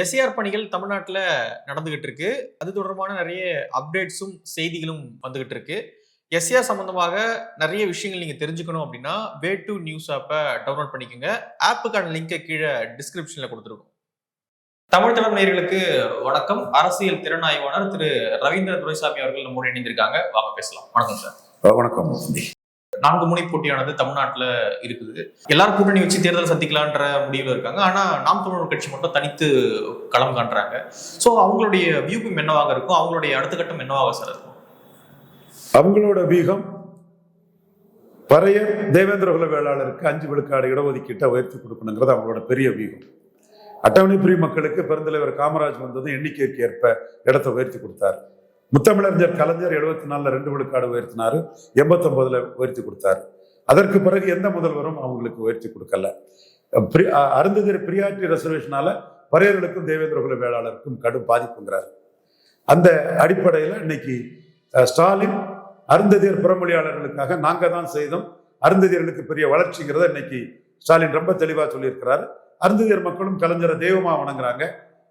SAR பணிகள் தமிழ்நாட்டில் நடந்துகிட்டு இருக்கு அது தொடர்பான நிறைய அப்டேட்ஸும் செய்திகளும் வந்துகிட்டு இருக்கு எஸ்ஏஆர் சம்பந்தமாக நிறைய விஷயங்கள் நீங்கள் தெரிஞ்சுக்கணும் அப்படின்னா வே டு நியூஸ் ஆப்பை டவுன்லோட் பண்ணிக்கோங்க. ஆப்புக்கான லிங்கை கீழே டிஸ்கிரிப்ஷனில் கொடுத்துருக்கோம். தமிழ் தலைமையர்களுக்கு வணக்கம். அரசியல் திறனாய்வாளர் திரு ரவீந்திர துரைசாமி அவர்கள் நம்மோடு இணைந்திருக்காங்க. வாங்க பேசலாம். வணக்கம் சார். வணக்கம் நான்கு முனை போட்டியானது தமிழ்நாட்டுல இருக்குது. எல்லாரும் கூட்டணி வச்சு தேர்தல் சந்திக்கலான்ற முடிவுல இருக்காங்க. ஆனா நாம் தமிழர் கட்சி மட்டும் தனித்து களம் காண்றாங்க. சோ அவங்களுடைய வியூகம் என்னவாக இருக்கும்? அவங்களுடைய அடுத்த கட்டம் என்னவாக சார் இருக்கும்? அவங்களோட வீகம் பறைய தேவேந்திர குல வேளாளருக்கு அஞ்சு விழுக்காடு இடஒதுக்கீட்டை உயர்த்தி கொடுக்கணுங்கிறது அவங்களோட பெரிய வியூகம். அட்டவணை பிரிவு மக்களுக்கு பெருந்தலைவர் காமராஜ் வந்ததும் எண்ணிக்கைக்கு ஏற்ப இடத்தை உயர்த்தி கொடுத்தார். முத்தமிழறிஞர் கலைஞர் எழுபத்தி நாலில் ரெண்டு விழுக்காடு உயர்த்தினாரு எண்பத்தொன்பதுல உயர்த்தி கொடுத்தாரு. அதற்கு பிறகு எந்த முதல்வரும் அவங்களுக்கு உயர்த்தி கொடுக்கல. அருந்ததிரி பிரியாட்டி ரிசர்வேஷனால பறையர்களுக்கும் தேவேந்திர குல வேளாளருக்கும் கடும் பாதிப்புங்கிறார். அந்த அடிப்படையில் இன்னைக்கு ஸ்டாலின் அருந்ததியர் புறமொழியாளர்களுக்காக நாங்கள் தான் செய்தோம். அருந்ததியர்களுக்கு பெரிய வளர்ச்சிங்கிறத இன்னைக்கு ஸ்டாலின் ரொம்ப தெளிவாக சொல்லியிருக்கிறார். அருந்ததியர் மக்களும் கலைஞரை தெய்வமாக வணங்குறாங்க.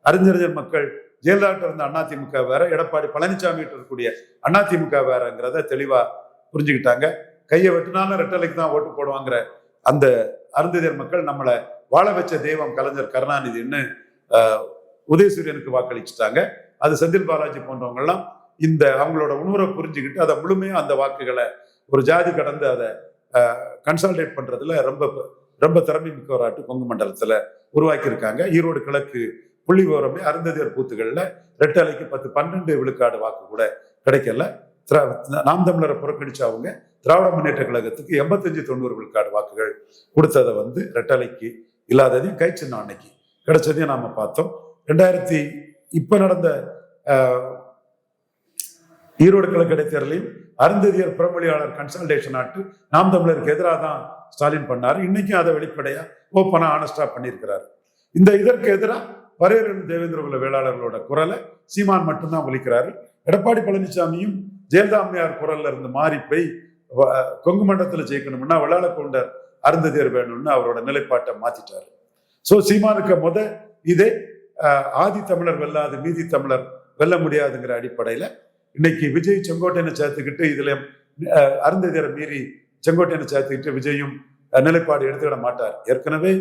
அறிஞர் மக்கள் ஜெயலலிதா இருந்த அதிமுக வேற எடப்பாடி பழனிசாமி இருக்கக்கூடிய அதிமுக வேறங்கிறத தெளிவா புரிஞ்சுக்கிட்டாங்க. கையை வெட்டினாலும் ரெட்டலைக்கு தான் ஓட்டு போடுவாங்கிற அந்த அருந்ததியர் மக்கள் நம்மளை வாழ வச்ச தெய்வம் கலைஞர் கருணாநிதின்னு உதயசூரியனுக்கு வாக்களிச்சுட்டாங்க. அது செந்தில் பாலாஜி போன்றவங்கெல்லாம் இந்த அவங்களோட உணர்வை புரிஞ்சுக்கிட்டு அதை முழுமையாக அந்த வாக்குகளை ஒரு ஜாதி கடந்து அதை கன்சால்டேட் பண்றதுல ரொம்ப ரொம்ப திறமை மிக்கவராட்டு கொங்கு மண்டலத்துல உருவாக்கியிருக்காங்க. ஈரோடு கிழக்கு புள்ளி விவரமே அருந்ததியர் பூத்துகள்ல ரெட்டலைக்கு பத்து பன்னெண்டு விழுக்காடு வாக்கு கூட கிடைக்கல. திரா- நாம் தமிழரை புறக்கணிச்ச அவங்க திராவிட முன்னேற்ற கழகத்துக்கு எண்பத்தஞ்சு தொண்ணூறு விழுக்காடு வாக்குகள் கொடுத்ததை வந்து ரெட்டலைக்கு இல்லாததையும் கை சின்ன அன்னைக்கு கிடைச்சதையும் நாம பார்த்தோம். ரெண்டாயிரத்தி இப்போ நடந்த ஆஹ், ஈரோடு கிழக்கு இடைத்தேர்தலையும் அருந்ததியர் புறமொழியாளர் கன்சல்டேஷன் ஆட்டு நாம் தமிழருக்கு எதிராக தான் ஸ்டாலின் பண்ணாரு. இன்னைக்கும் அதை வெளிப்படையா ஓப்பனா ஆனஸ்டா பண்ணியிருக்கிறாரு. இந்த இதற்கு எதிராக பரையரன் தேவேந்திர குல வேளாளர்களோட குரலை சீமான் மட்டும்தான் ஒலிக்கிறாரு. எடப்பாடி பழனிசாமியும் ஜெயலலிதா அம்மையார் குரல்ல இருந்து மாறி போய் கொங்கு ஜெயிக்கணும்னா வெள்ளாள கொண்டர் அருந்ததியர் வேணும்னு அவரோட நிலைப்பாட்டை மாத்திட்டாரு. சோ சீமானுக்கு முத இதே ஆதி தமிழர் வெல்லாது மீதி தமிழர் வெல்ல முடியாதுங்கிற அடிப்படையில இன்னைக்கு விஜய் செங்கோட்டையனை சேர்த்துக்கிட்டு இதுல அஹ், அருந்ததியரை மீறி செங்கோட்டையனை சேர்த்துக்கிட்டு விஜயும் நிலைப்பாடு எடுத்துக்கிட மாட்டார். ஏற்கனவே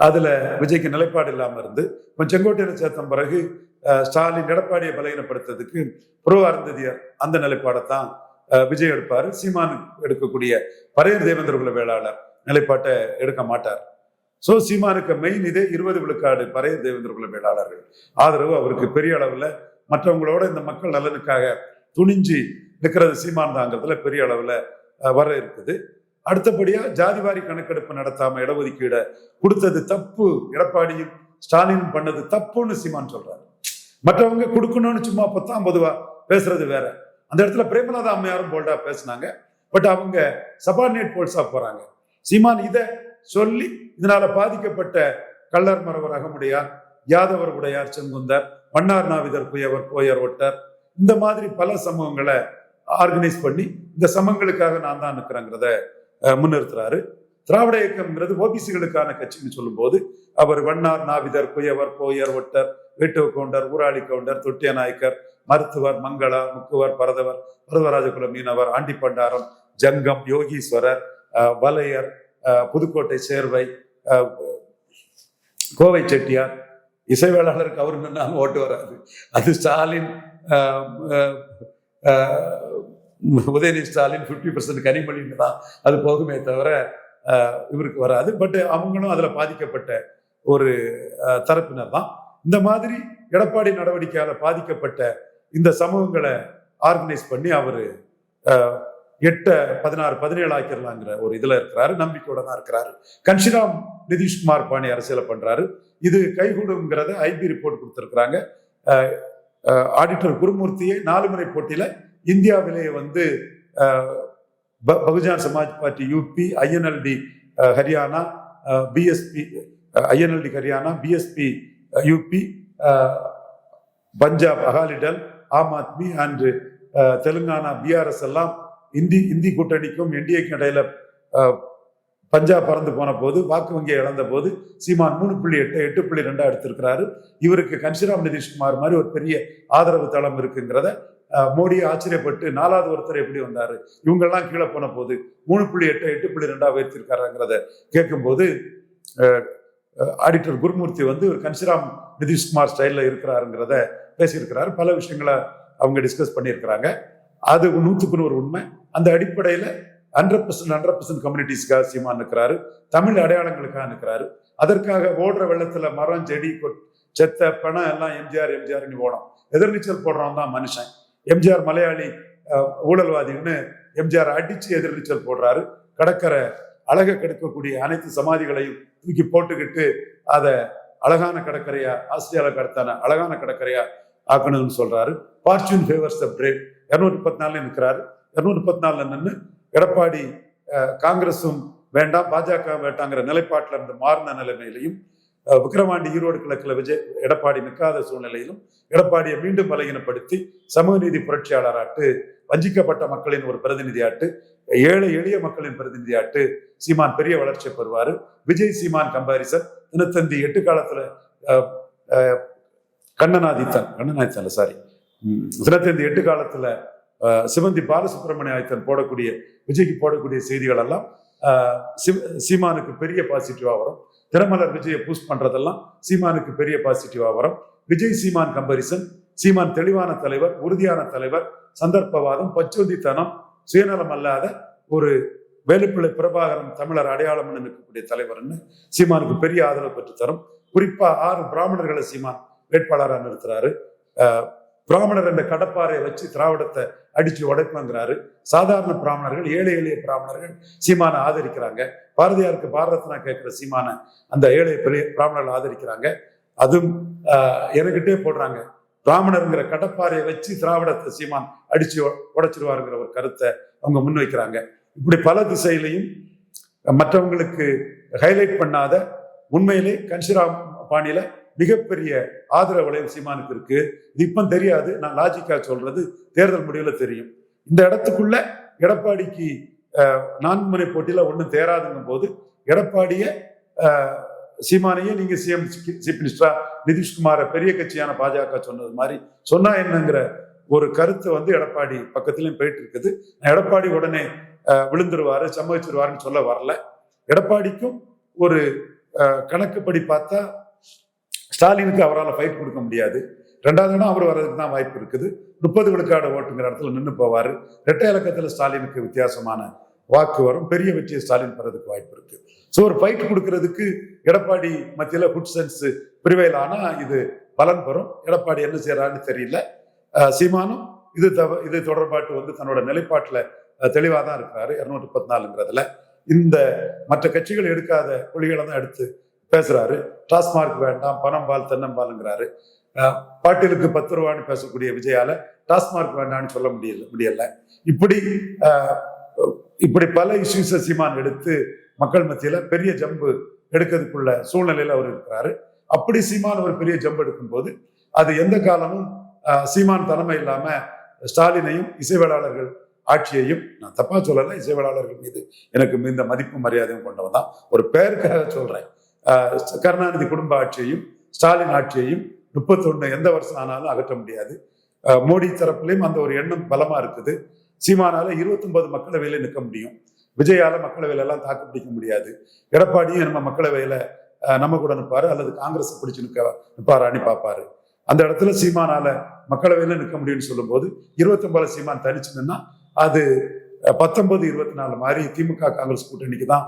அதுல விஜய்க்கு நிலைப்பாடு இல்லாம இருந்து இப்ப செங்கோட்டையனை சேர்த்த பிறகு ஸ்டாலின் எடப்பாடியை பலகீனப்படுத்துறதுக்கு புரோ அருந்ததியர் அந்த நிலைப்பாடத்தான் அஹ், விஜய் எடுப்பாரு. சீமான் எடுக்கக்கூடிய பரையர் தேவேந்திர குல வேளாளர் நிலைப்பாட்டை எடுக்க மாட்டார். சோ சீமானுக்கு மெயின் இதே இருபது விழுக்காடு பரையர் தேவேந்திர குல வேளாளர்கள். ஆதரவு அவருக்கு பெரிய அளவுல மற்றவங்களோட இந்த மக்கள் நலனுக்காக துணிஞ்சு நிற்கிறது சீமான் தாங்கிறதுல பெரிய அளவுல வர இருக்குது. அடுத்தபடியா ஜாதிவாரி கணக்கெடுப்பு நடத்தாம இடஒதுக்கீட கொடுத்தது தப்பு. எடப்பாடியும் ஸ்டாலினும் பண்ணது தப்புன்னு சீமான் சொல்றாரு. மற்றவங்க கொடுக்கணும்னு சும்மா பத்தாம் பொதுவா பேசுறது வேற. அந்த இடத்துல பிரேமநாத அம்மையாரும் போல்டா பேசுனாங்க. பட் அவங்க சபார்டினேட் போல்ஸா போறாங்க. சீமான் இதை சொல்லி இதனால பாதிக்கப்பட்ட கள்ளர் மரவர் அகமுடையார் யாதவர் உடையார் செங்குந்தர் மன்னார் நாவிதர் புயவர் போயர் ஒட்டர் இந்த மாதிரி பல சமூகங்களை ஆர்கனைஸ் பண்ணி இந்த சமங்களுக்காக நான் தான் நிற்கிறேங்கிறத முன்னிறுத்துறாரு. திராவிட இயக்கம்ங்கிறது ஓபிசிகளுக்கான கட்சின்னு சொல்லும்போது அவர் வண்ணார் நாவிதர் குயவர் போயர் ஒட்டர் வேட்டுவ கவுண்டர் ஊராளி கவுண்டர் தொட்டிய நாயக்கர் மருத்துவர் மங்களா முக்குவர் பரதவர் பரதராஜகுல மீனவர் ஆண்டிப்பண்டாரம் ஜங்கம் யோகீஸ்வரர் அஹ், வலையர் அஹ், புதுக்கோட்டை சேர்வை அஹ், கோவை செட்டியார் இசைவேளாளருக்கு அவர் நின்னாலும் ஓட்டு வராது. அது ஸ்டாலின் உதயநிதி ஸ்டாலின் ஃபிஃப்டி பர்சன்ட் கனிமொழின்னு தான் அது போகுமே தவிர இவருக்கு வராது. பட் அவங்களும் அதில் பாதிக்கப்பட்ட ஒரு தரப்பினர் தான். இந்த மாதிரி எடப்பாடி நடவடிக்கையால் பாதிக்கப்பட்ட இந்த சமூகங்களை ஆர்கனைஸ் பண்ணி அவர் எட்ட பதினாறு பதினேழு ஆக்கிடலாங்கிற ஒரு இதில் இருக்கிறாரு. நம்பிக்கையோட தான் இருக்கிறாரு. கன்ஷிராம் நிதிஷ்குமார் பாணி அரசியலை பண்ணுறாரு இது கைகூடுங்கிறத ஐபி ரிப்போர்ட் கொடுத்துருக்குறாங்க. ஆடிட்டர் குருமூர்த்தியை நாலு முறை போட்டியில் இந்தியாவிலேயே வந்து ப- Bahujan Samaj party UP INLD Haryana BSP INLD Haryana BSP UP Punjab Akali Dal Aam Aadmi and Telangana BRS எல்லாம் இந்தி இந்தி கூட்டணிக்கும் என்டிஏக்கும் இடையில பஞ்சாப் பறந்து போன போது வாக்கு வங்கியை இழந்த போது சீமான் மூணு புள்ளி எட்டு எட்டு புள்ளி ரெண்டா எடுத்திருக்கிறாரு. இவருக்கு கன்சிராம் நிதிஷ்குமார் மாதிரி ஒரு பெரிய ஆதரவு தளம் இருக்குங்கிறத மோடி ஆச்சரியப்பட்டு நாலாவது ஒருத்தர் எப்படி வந்தாரு? இவங்கெல்லாம் கீழே போன போது மூணு புள்ளி எட்டு எட்டு புள்ளி ரெண்டா உயர்த்திருக்காருங்கிறத கேட்கும்போது ஆடிட்டர் குருமூர்த்தி வந்து ஒரு கன்சிராம் நிதிஷ்குமார் ஸ்டைல்ல இருக்கிறாருங்கிறத பேசியிருக்கிறாரு. பல விஷயங்களை அவங்க டிஸ்கஸ் பண்ணியிருக்கிறாங்க. அது நூற்றுக்கு நூறு உண்மை. அந்த அடிப்படையில் ஹண்ட்ரட் பர்சன்ட் ஹண்ட்ரட் பர்சன்ட் கம்யூனிட்டிஸ்க்காக சீமா நிற்கிறாரு. தமிழ் அடையாளங்களுக்காக நிற்கிறாரு. அதற்காக ஓடுற வெள்ளத்தில் மரம் செடி கொட்- செத்த பணம் எல்லாம் எம்ஜிஆர் எம்ஜிஆர்னு ஓடும். எதிர்நீச்சல் போடுறவன் தான் மனுஷன். எம்ஜிஆர் மலையாளி ஊழல்வாதின்னு எம்ஜிஆர் அடிச்சு எதிர்நீச்சல் போடுறாரு. கடற்கரை அழக கெடுக்கக்கூடிய அனைத்து சமாதிகளையும் தூக்கி போட்டுக்கிட்டு அதை அழகான கடற்கரையா ஆஸ்திரேலியா கடத்தான அழகான கடற்கரையா ஆக்கணும்னு சொல்றாரு. ஃபார்ச்சூன் ஃபேவர்ஸ் த பிரேவ் இருநூத்தி பத்து நாள்ல நிற்கிறாரு இரநூத்தி பத்து நாலுல நின்று எடப்பாடி அஹ், காங்கிரஸும் வேண்டாம் பாஜக வேண்டாங்கிற நிலைப்பாட்டில் இருந்து மாறின நிலைமையிலையும் விக்கிரவாண்டி ஈரோடு கிழக்குல விஜய் எடப்பாடி நிற்காத சூழ்நிலையிலும் எடப்பாடியை மீண்டும் பலகீனப்படுத்தி சமூக நீதி புரட்சியாளராட்டு வஞ்சிக்கப்பட்ட மக்களின் ஒரு பிரதிநிதியாட்டு ஏழை எளிய மக்களின் பிரதிநிதியாட்டு சீமான் பெரிய வளர்ச்சியை பெறுவாரு. விஜய் சீமான் கம்பாரிசன் தினத்தந்தி எட்டு காலத்துல கண்ணனாதித்தன் கண்ணனாதித்தன் சாரி தினத்தந்தி எட்டு காலத்துல சிவந்தி பாலசுப்ரமணிய ஆதித்தன் போடக்கூடிய விஜய்க்கு போடக்கூடிய செய்திகள் எல்லாம் சீமானுக்கு பெரிய பாசிட்டிவா வரும். திறமலர் விஜயை பூஸ்ட் பண்றதெல்லாம் சீமானுக்கு பெரிய பாசிட்டிவா வரும். விஜய் சீமான் கம்பரிசன் சீமான் தெளிவான தலைவர் உறுதியான தலைவர் சந்தர்ப்பவாதம் பச்சோதித்தனம் சுயநலம் அல்லாத ஒரு வேலுப்பிள்ளை பிரபாகரன் தமிழர் அடையாளம்னு நிற்கக்கூடிய தலைவர்னு சீமானுக்கு பெரிய ஆதரவு பெற்று தரும். குறிப்பா ஆறு பிராமணர்களை சீமான் வேட்பாளராக நிறுத்துறாரு. பிராமணர் என்ற கடப்பாறையை வச்சு திராவிடத்தை அடிச்சு உடைப்பாங்கிறாரு. சாதாரண பிராமணர்கள் ஏழை எளிய பிராமணர்கள் சீமானை ஆதரிக்கிறாங்க. பாரதியாருக்கு பாரதத்னா கேட்கிற சீமான அந்த ஏழை பெரிய பிராமணர்கள் ஆதரிக்கிறாங்க. அதுவும் எனக்கிட்டே போடுறாங்க. பிராமணருங்கிற கடப்பாறையை வச்சு திராவிடத்தை சீமான் அடிச்சு உடைச்சிருவாருங்கிற ஒரு கருத்தை அவங்க முன்வைக்கிறாங்க இப்படி பல திசையிலையும் மற்றவங்களுக்கு ஹைலைட் பண்ணாத உண்மையிலே கன்சிராம் பாணியில மிகப்பெரிய ஆதரவு வளையம் சீமானுக்கு இருக்கு. இது இப்ப தெரியாது. நான் லாஜிக்கா சொல்றது தேர்தல் முடிவுல தெரியும். இந்த இடத்துக்குள்ள எடப்பாடிக்கு நான்கு முறை போட்டியில ஒன்றும் தேராதுங்கும் போது எடப்பாடிய சீமானையே நீங்க சிஎம் சீஃப் மினிஸ்டரா நிதிஷ்குமார பெரிய கட்சியான பாஜக சொன்னது மாதிரி சொன்னா என்னங்கிற ஒரு கருத்து வந்து எடப்பாடி பக்கத்துலயும் போயிட்டு இருக்குது எடப்பாடி உடனே விழுந்துருவாரு சம்மதிச்சிருவாருன்னு சொல்ல வரல. எடப்பாடிக்கும் ஒரு கணக்குப்படி பார்த்தா ஸ்டாலினுக்கு அவரால் ஃபைட் கொடுக்க முடியாது. ரெண்டாவது இடம் அவர் வர்றதுக்கு தான் வாய்ப்பு இருக்குது. முப்பது விழுக்காடு ஓட்டுங்கிற இடத்துல நின்று போவார். இரட்டை இலக்கத்தில் ஸ்டாலினுக்கு வித்தியாசமான வாக்கு வரும். பெரிய வெற்றியை ஸ்டாலின் பெறதுக்கு வாய்ப்பு இருக்கு. ஸோ ஒரு ஃபைட் கொடுக்கறதுக்கு எடப்பாடி மத்தியில் ஃபுட் சென்ஸ் பிரிவையில் ஆனால் இது பலன் பெறும். எடப்பாடி என்ன செய்யறான்னு தெரியல. சீமானும் இது தவ இது தொடர்பாட்டு வந்து தன்னோட நிலைப்பாட்டில் தெளிவாக தான் இருக்கிறாரு. இரநூத்தி முப்பத்தி நாலுங்கிறதுல. இந்த மற்ற கட்சிகள் எடுக்காத கொள்கைகளை தான் எடுத்து பேசுறாரு. டாஸ்மார்க் வேண்டாம் பணம் பால் தென்னம்பாலுங்கிறாரு பாட்டிலுக்கு பத்து ரூபான்னு பேசக்கூடிய விஜயால டாஸ்மார்க் வேண்டாம்னு சொல்ல முடியல முடியல. இப்படி இப்படி பல இஷ்யூஸை சீமான் எடுத்து மக்கள் மத்தியில பெரிய ஜம்பு எடுக்கிறதுக்குள்ள சூழ்நிலையில அவர் இருக்கிறாரு. அப்படி சீமான் ஒரு பெரிய ஜம்பு எடுக்கும்போது அது எந்த காலமும் சீமான் தலைமை இல்லாம ஸ்டாலினையும் இசைவேளாளர்கள் ஆட்சியையும் நான் தப்பா சொல்லலை இசைவேளாளர்கள் மீது எனக்கு மிகுந்த மதிப்பு மரியாதையும் கொண்டவன் தான் ஒரு பெயருக்காக சொல்றேன். கருணாநிதி குடும்ப ஆட்சியையும் ஸ்டாலின் ஆட்சியையும் முப்பத்தொன்னு எந்த வருஷம் ஆனாலும் அகற்ற முடியாது. மோடி தரப்புலையும் அந்த ஒரு எண்ணம் பலமா இருக்குது. சீமானால இருபத்தொன்பது மக்களவையில நிற்க முடியும். விஜயால மக்களவையில எல்லாம் தாக்கு பிடிக்க முடியாது. எடப்பாடியும் நம்ம மக்களவையில நம்ம கூட நிற்பாரு அல்லது காங்கிரஸ் பிடிச்சு நிற்க நிற்பாரான்னு பார்ப்பாரு அந்த இடத்துல சீமானால மக்களவையில நிற்க முடியும்னு சொல்லும்போது இருபத்தொன்பது சீமான் தனிச்சுன்னா அது பத்தொன்பது இருபத்தி நாலு மாதிரி திமுக காங்கிரஸ் கூட்டணிக்கு தான்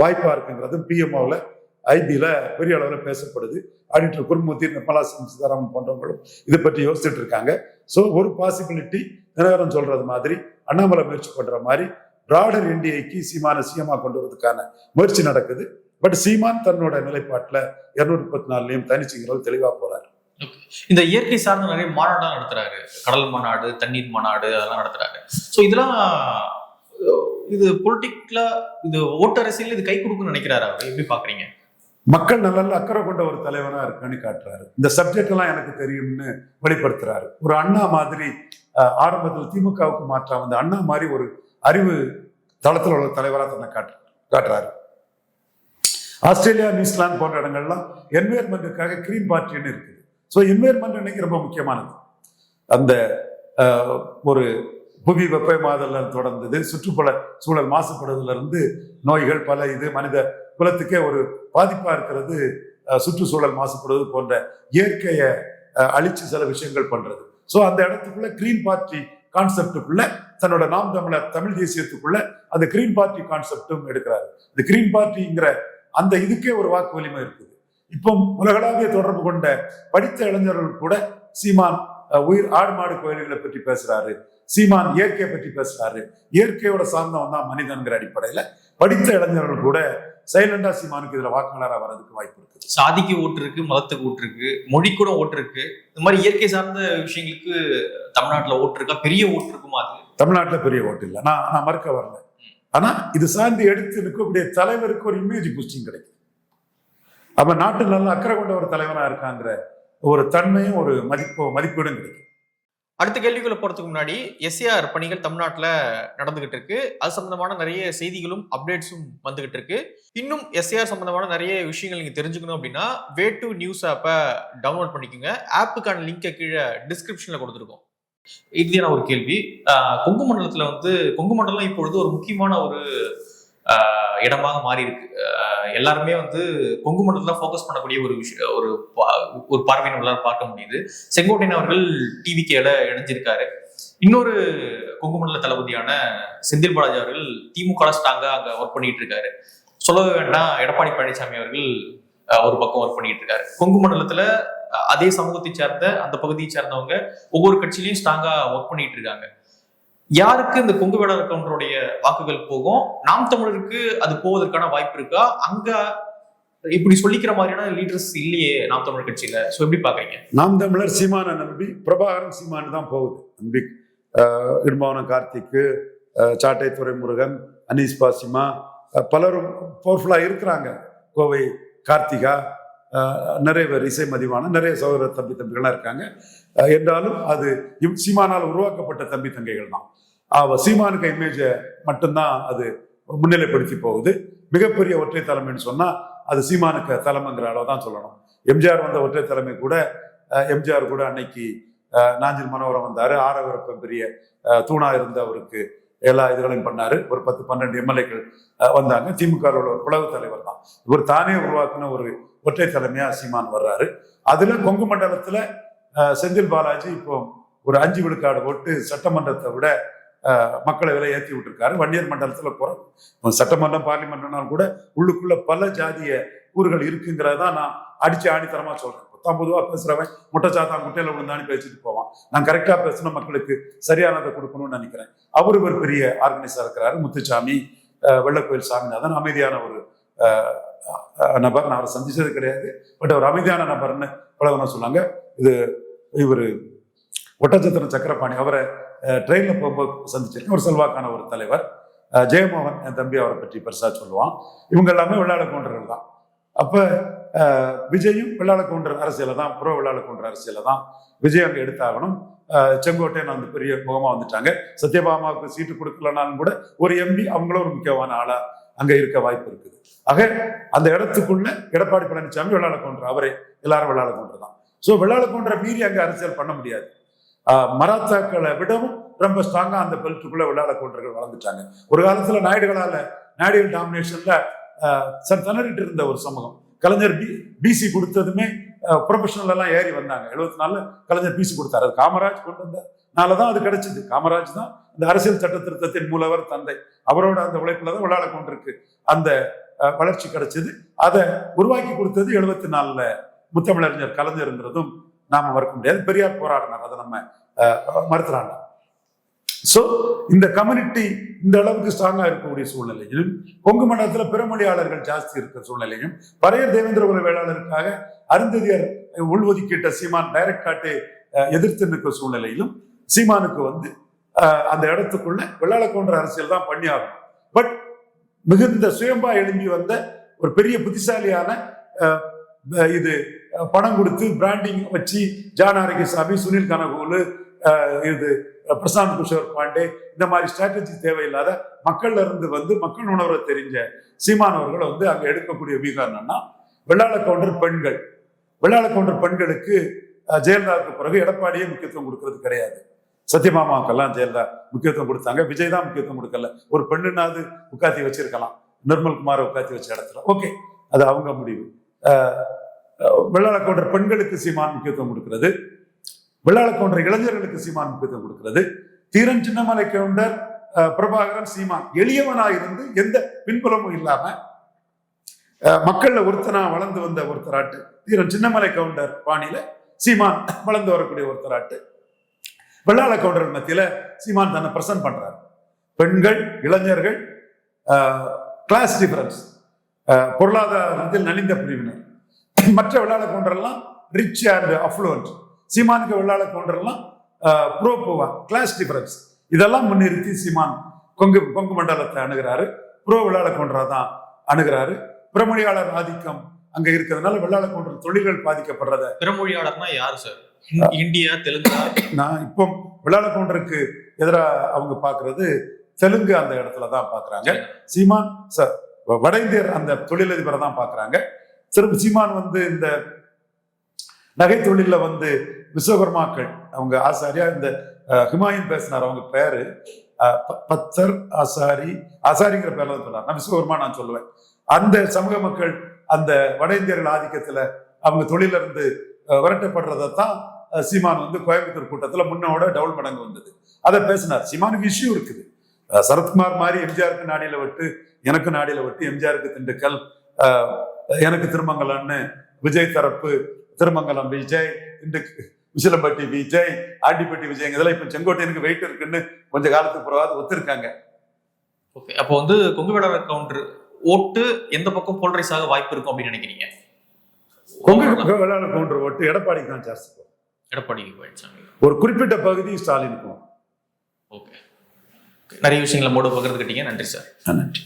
வாய்ப்பா இருக்குங்கிறது பிஎம்ஓவில் ஐபியில் பெரிய அளவில் பேசப்படுது. ஆடிட்டர் குருமூர்த்தி நிர்மலா சீதாராமன் போன்றவங்களும் இதை பற்றி யோசிச்சுட்டு இருக்காங்க. ஸோ ஒரு பாசிபிலிட்டி தினகரன் சொல்றது மாதிரி அண்ணாமலை முயற்சி பண்ற மாதிரி பிராடர் என்டிஐக்கு சீமான சிஎம்மா கொண்டு வரதுக்கான முயற்சி நடக்குது. பட் சீமான் தன்னோட நிலைப்பாட்டில் இருநூறு முப்பத்தி நாலுலையும் தனிச்சுங்கிறது தெளிவாக போறாரு. இந்த இயற்கை சார்ந்த நிறைய மாநாடுலாம் நடத்துறாரு. கடல் மாநாடு தண்ணீர் மாநாடு அதெல்லாம் நடத்துறாரு. ஸோ இதெல்லாம் இது பொலிட்டிக்ல இது ஓட்டு அரசியல் இது கை கொடுக்கும்னு நினைக்கிறாரு? அவர் எப்படி பாக்குறீங்க மக்கள் நல்ல அக்கறை கொண்ட ஒரு தலைவனா இருக்குன்னு காட்டுறாரு. இந்த சப்ஜெக்ட் எல்லாம் எனக்கு தெரியும்னு வெளிப்படுத்துறாரு. ஒரு அண்ணா மாதிரி ஆரம்பத்தில் திமுகவுக்கு மாற்றம் வந்த அண்ணா மாதிரி ஒரு அறிவு தளத்தில் உள்ள தலைவராக தன்னை காட்டு காட்டுறாரு. ஆஸ்திரேலியா நியூசிலாந்து போன்ற இடங்கள்லாம் என்வயர்மெண்ட்டுக்காக கிரீன் பார்ட்டின்னு இருக்குது. ஸோ என்வயர்மெண்ட் இன்னைக்கு ரொம்ப முக்கியமானது? அந்த ஒரு புவி வெப்பமாதல் தொடர்ந்தது. சுற்றுப்புற சூழல் மாசுபடுறதுல இருந்து நோய்கள் பல இது மனித குலத்துக்கே ஒரு பாதிப்பாக இருக்கிறது சுற்றுச்சூழல் மாசுபடுவது போன்ற இயற்கையை அழிச்சு சில விஷயங்கள் பண்றது. ஸோ அந்த இடத்துக்குள்ள கிரீன் பார்ட்டி கான்செப்டுக்குள்ள தன்னோட நாம் தமிழர் தமிழ் தேசியத்துக்குள்ள அந்த கிரீன் பார்ட்டி கான்செப்டும் எடுக்கிறாரு. இந்த கிரீன் பார்ட்டிங்கிற அந்த இதுக்கே ஒரு வாக்கு வலிமை இருக்குது. இப்போ உலகளாவிய தொடர்பு கொண்ட படித்த இளைஞர்கள் கூட சீமான் உயிர் ஆடு மாடு கோயில்களை பற்றி பேசுறாரு. சீமான் இயற்கையை பற்றி பேசுறாரு. இயற்கையோட சார்ந்தவன் தான் மனிதன்கிற அடிப்படையில படித்த இளைஞர்கள் கூட சைலண்டா சீமானுக்கு இதுல வாக்காளராக வர்றதுக்கு வாய்ப்பு இருக்குது. சாதிக்கு ஓட்டு இருக்கு மதத்துக்கு ஓட்டு இருக்கு மொழி கூட ஓட்டு இருக்கு. இந்த மாதிரி இயற்கை சார்ந்த விஷயங்களுக்கு தமிழ்நாட்டுல ஓட்டு இருக்கா? பெரிய ஓட்டு இருக்குமா அது? தமிழ்நாட்டுல பெரிய ஓட்டு இல்லை. நான் நான் மறுக்க வரல. ஆனா இது சார்ந்து எடுத்து நிற்கக்கூடிய தலைவருக்கு ஒரு இமேஜ் பூஸ்டிங் கிடைக்கும். அப்ப நாட்டு நல்ல அக்கறை கொண்ட ஒரு தலைவனா இருக்காங்கிற ஒரு தன்மையும் ஒரு மதிப்பு மதிப்பீடும் கிடைக்கும். அடுத்த கேள்விக்குள்ள போறதுக்கு முன்னாடி எஸ்ஏஆர் பணிகள் தமிழ்நாட்டில் நடந்துகிட்டு இருக்கு. அது சம்பந்தமான நிறைய செய்திகளும் அப்டேட்ஸும் வந்துகிட்டு இருக்கு. இன்னும் எஸ்ஏஆர் சம்பந்தமான நிறைய விஷயங்கள் நீங்க தெரிஞ்சுக்கணும் அப்படின்னா வே டு நியூஸ் ஆப்பை டவுன்லோட் பண்ணிக்கோங்க. ஆப்புக்கான லிங்கை கீழே டிஸ்கிரிப்ஷன்ல கொடுத்துருக்கோம். இறுதியான ஒரு கேள்வி. கொங்கு மண்டலத்துல வந்து கொங்கு மண்டலம் இப்பொழுது ஒரு முக்கியமான ஒரு ஆஹ் இடமாக மாறி இருக்கு எல்லாருமே வந்து கொங்கு மண்டலத்தில் ஃபோக்கஸ் பண்ணக்கூடிய ஒரு விஷயம் ஒரு பா- ஒரு பார்வை நம்மளால் பார்க்க முடியுது. செங்கோட்டையன் அவர்கள் டிவிகேல இணைஞ்சிருக்காரு. இன்னொரு கொங்கு மண்டல தளபதியான செந்தில் பாலாஜி அவர்கள் திமுக ஸ்ட்ராங்கா அங்க ஒர்க் பண்ணிட்டு இருக்காரு. சொல்லவே வேண்டாம் எடப்பாடி பழனிசாமி அவர்கள் ஒரு பக்கம் ஒர்க் பண்ணிட்டு இருக்காரு. கொங்கு மண்டலத்துல அதே சமூகத்தை சார்ந்த அந்த பகுதியை சார்ந்தவங்க ஒவ்வொரு கட்சியிலையும் ஸ்ட்ராங்கா ஒர்க் பண்ணிட்டு இருக்காங்க. யாருக்கு இந்த கொங்கு வேடர் கவுண்டருடைய வாக்குகள் போகும்? நாம் தமிழருக்கு அது போவதற்கான வாய்ப்பு இருக்கா? அங்க இப்படி சொல்லிக்கிற மாதிரியான லீடர்ஸ் இல்லையே நாம் தமிழர் கட்சியில. சோ எப்படி பாக்குறீங்க நாம் தமிழர் சீமான நம்பி பிரபாகரன் சீமானு தான் போகுது. நம்பி ஆஹ், கார்த்திக்கு சாட்டை துரைமுருகன் அனீஸ் பாசிமா பலரும் பவர்ஃபுல்லா இருக்கிறாங்க. கோவை கார்த்திகா நிறைய பேர் இசை மதிவான நிறைய சகோதர தம்பி தம்பிகள்லாம் இருக்காங்க. என்றாலும் அது சீமானால் உருவாக்கப்பட்ட தம்பி தங்கைகள் தான். அவ சீமானுக்கு இமேஜை மட்டும்தான் அது முன்னிலைப்படுத்தி போகுது. மிகப்பெரிய ஒற்றை தலைமைன்னு சொன்னால் அது சீமானுக்கு தலைமைங்கிற அளவு தான் சொல்லணும். எம்ஜிஆர் வந்த ஒற்றை தலைமை கூட எம்ஜிஆர் கூட அன்னைக்கு நாஞ்சில் மனோகரம் வந்தார். ஆரவரப்ப பெரிய தூணாக தூணா இருந்த அவருக்கு எல்லா இதுகளையும் பண்ணாரு. ஒரு பத்து பன்னெண்டு எம்எல்ஏக்கள் வந்தாங்க. திமுக ஒரு புலவு தலைவர் தான். இவர் தானே உருவாக்கின ஒரு ஒற்றை தலைமையா சீமான் வர்றாரு. அதுல கொங்கு மண்டலத்துல செந்தில் பாலாஜி இப்போ ஒரு அஞ்சு விழுக்காடு ஓட்டு சட்டமன்றத்தை விட மக்களை விலை ஏற்றி விட்டுருக்காரு. வன்னியர் மண்டலத்தில் குறை சட்டமன்றம் பார்லிமெண்ட்னாலும் கூட உள்ளுக்குள்ள பல ஜாதிய கூறுகள் இருக்குங்கிறத நான் அடிச்சு ஆணித்தரமா சொல்றேன். பத்தாம் பொதுவாக பேசுறவன் முட்டைச்சாத்தா முட்டையில விழுந்தான்னு பேசிட்டு போவான். நான் கரெக்டா பேசின மக்களுக்கு சரியானதை கொடுக்கணும்னு நினைக்கிறேன். அவரு ஒரு பெரிய ஆர்கனைசர் இருக்கிறாரு. முத்துச்சாமி அஹ், வெள்ளக்கோயில் சாமிநாதன் அமைதியான ஒரு நபர். நான் அவரை சந்திச்சது கிடையாது. பட் அவர் அமைதியான நபர்னு பழகணும் சொன்னாங்க. இது இவர் ஒட்டச்சத்திரம் சக்கரபாணி. அவரை ட்ரெயினில் போகும்போது சந்திச்சிருக்கேன். ஒரு செல்வாக்கான ஒரு தலைவர். ஜெயமோகன் என் தம்பி அவரை பற்றி பெருசாக சொல்லுவான். இவங்க எல்லாமே வெள்ளாள கவுண்டர்கள் தான். அப்போ விஜயும் வெள்ளாள கவுண்டர் அரசியலை தான் புற வெள்ளாள கவுண்டர் அரசியலை தான் விஜய் அங்கே எடுத்தாகணும். செங்கோட்டையன் அந்த பெரிய முகமாக வந்துட்டாங்க. சத்யபாமாவுக்கு சீட்டு கொடுக்கலனாலும் கூட ஒரு எம்பி அவங்களும் ஒரு முக்கியமான ஆளாக அங்க இருக்க வாய்ப்பு இருக்குது. ஆக அந்த இடத்துக்குள்ள எடப்பாடி பழனிசாமி வெள்ளாள கொன்ற அவரே எல்லாரும் வெள்ளாள கவுண்டர் தான் ஸோ வெள்ளாள கொன்ற மீறி அங்க அரசியல் பண்ண முடியாது. ஆஹ் மராத்தாக்களை விடவும் ரொம்ப ஸ்ட்ராங்கா அந்த பெல்ட்டுக்குள்ள வெள்ளாள கொன்றர்கள் வளர்ந்துட்டாங்க. ஒரு காலத்துல நாயுடுகளால நாயுடுகள் டாமினேஷன்ல சார் திணறிட்டு இருந்த ஒரு சமூகம். கலைஞர் பி பிசி கொடுத்ததுமே ப்ரொஃபஷனல் எல்லாம் ஏறி வந்தாங்க. எழுபத்தி நாலில் கலைஞர் பீஸ் கொடுத்தாரு. அது காமராஜ் கொண்டு வந்தனால தான் அது கிடைச்சது. காமராஜ் தான் இந்த அரசியல் சட்ட திருத்தத்தின் மூலவர் தந்தை. அவரோட அந்த உழைப்புல தான் விளையாட கொண்டிருக்கு. அந்த வளர்ச்சி கிடைச்சது. அதை உருவாக்கி கொடுத்தது எழுபத்தி நாலில் முத்தமிழறிஞர் கலைஞருங்கிறதும் நாம மறுக்க முடியாது. பெரியார் போராடினார். அதை நம்ம மறுத்துறாங்க ஸோ இந்த கம்யூனிட்டி இந்த அளவுக்கு ஸ்ட்ராங்காக இருக்கக்கூடிய சூழ்நிலையிலும் கொங்கு மண்டலத்துல பிறமொழியாளர்கள் ஜாஸ்தி இருக்கிற சூழ்நிலையும் பழைய தேவேந்திரபுர வேளாளருக்காக அருந்ததியர் உள்ஒதுக்கீட்ட சீமான் டைரக்ட் காட்டு எதிர்த்து நிற்கிற சூழ்நிலையிலும் சீமானுக்கு வந்து அந்த இடத்துக்குள்ள வெள்ளாளக்கோன்ற அரசியல் தான் பண்ணியாகும் பட் மிகுந்த சுயம்பா எழும்பி வந்த ஒரு பெரிய புத்திசாலியான இது பணம் கொடுத்து பிராண்டிங் வச்சு ஜான் ஆரோக்கியசாமி சுனில் கனகோலு இது பிரசாந்த் கிஷோர் பாண்டே இந்த மாதிரி ஸ்ட்ராட்டஜி தேவையில்லாத மக்கள்ல இருந்து வந்து மக்கள் உணர்வை தெரிஞ்ச சீமானவர்கள் வந்து அங்க எடுக்கக்கூடிய வியூகம் என்னன்னா வெள்ளாள கவுண்டர் பெண்கள். வெள்ளாள கவுண்டர் பெண்களுக்கு ஜெயலலிதாவுக்கு பிறகு எடப்பாடியே முக்கியத்துவம் கொடுக்கறது கிடையாது. சத்யமாமாவுக்கெல்லாம் ஜெயலலிதா முக்கியத்துவம் கொடுத்தாங்க. விஜய் தான் முக்கியத்துவம் கொடுக்கல. ஒரு பெண்ணுனாவது உட்காத்தி வச்சிருக்கலாம். நிர்மல்குமாரை உட்காத்தி வச்ச இடத்துல. ஓகே அது அவங்க முடிவு. வெள்ளாள கவுண்டர் பெண்களுக்கு சீமான் முக்கியத்துவம் கொடுக்கிறது. வெள்ளாள கவுண்டர் இளைஞர்களுக்கு சீமான் முக்கியத்துவம் கொடுக்கிறது. தீரன் சின்னமலை கவுண்டர் பிரபாகரன் சீமான் எளியவனா இருந்து எந்த பின்புலமும் இல்லாம மக்கள்ல ஒருத்தனா வளர்ந்து வந்த ஒருத்தராட்டு தீரன் சின்னமலை கவுண்டர் பாணியில சீமான் வளர்ந்து வரக்கூடிய ஒருத்தராட்டு. வெள்ளாள கவுண்டர் மத்தியில சீமான் தன்னை பிரசன்ட் பண்றாரு. பெண்கள் இளைஞர்கள் கிளாஸ் டிஃபரன்ஸ் பொருளாதாரத்தில் நலிந்த பிரிவினர். மற்ற வெள்ளாள கவுண்டரெல்லாம் ரிச் அண்ட் அஃப்ளூவன்ட் சீமானுக்கு வெள்ளாள கவுண்டரெல்லாம் ப்ரோ போவா கிளாஸ் டிஃபரன்ஸ் இதெல்லாம் முன்னிறுத்தி சீமான் கொங்கு கொங்கு மண்டலத்தை அணுகிறாரு. ப்ரோ வெள்ளாள கவுண்டரா தான் அணுகிறாரு. பிரமணியாளர் ஆதிக்கம் அங்க இருக்கிறதுனால வெள்ளாள கவுண்டர் தொழில்கள் பாதிக்கப்படுறத. பிறமொழியாளர்னா யாரு சார்? இந்தியா தெலுங்கா? நான் இப்போ வெள்ளாள கவுண்டருக்கு எதிராக அவங்க பார்க்கிறது தெலுங்கு அந்த இடத்துல தான் பார்க்கறாங்க சீமான் ச- வட இந்தியர் அந்த தொழிலதிபரை தான் பார்க்கறாங்க திரும்ப சீமான் வந்து இந்த நகை தொழிலில் வந்து விஸ்வகர்மாக்கள் அவங்க ஆசாரியா இந்த ஹிமாயின் ஹுமாயூன் பேசினார் அவங்க பேரு. அஹ், பத்தர் ஆசாரி ஆசாரிங்கிற பேர்ல தான் சொன்னார். நான் விஸ்வகர்மா நான் சொல்லுவேன். அந்த சமூக மக்கள் அந்த வட இந்தியர்கள் ஆதிக்கத்துல அவங்க தொழில இருந்து அஹ், விரட்டப்படுறதை தான் சீமான் வந்து கோயம்புத்தூர் கூட்டத்துல முன்னோட டவுல் மடங்கு வந்தது. அதை பேசினார். சீமானுக்கு இஷ்யூ இருக்குது. அஹ், சரத்குமார் மாதிரி எம்ஜிஆருக்கு நாடியில விட்டு எனக்கு நாடியில விட்டு எம்ஜிஆருக்கு திண்டுக்கல் எனக்கு திருமங்கலம்னு விஜய் தரப்பு திருமங்கலம் விஜய் திண்டுக்கு விசிலம்பட்டி விஜய் ஆண்டிப்பட்டி விஜய் இதெல்லாம் இப்ப செங்கோட்டையனுக்கு வெயிட் இருக்குன்னு கொஞ்ச காலத்துக்கு பிறகு ஒத்துருக்காங்க. ஓகே அப்போ வந்து கொங்கு வேளாளர் கவுண்டர் ஓட்டு எந்த பக்கம் போல்ரைஸ் ஆக வாய்ப்பு இருக்கும் அப்படின்னு நினைக்கிறீங்க? கொங்கு வேளாண் கவுண்டர் ஓட்டு எடப்பாடிக்கு தான் சார்ஜ் எடப்பாடிக்கு போயிடுச்சாங்க ஒரு குறிப்பிட்ட பகுதி ஸ்டாலினுக்கும். ஓகே நிறைய விஷயங்களை மூட பகிர்ந்துக்கிட்டீங்க நன்றி சார் நன்றி.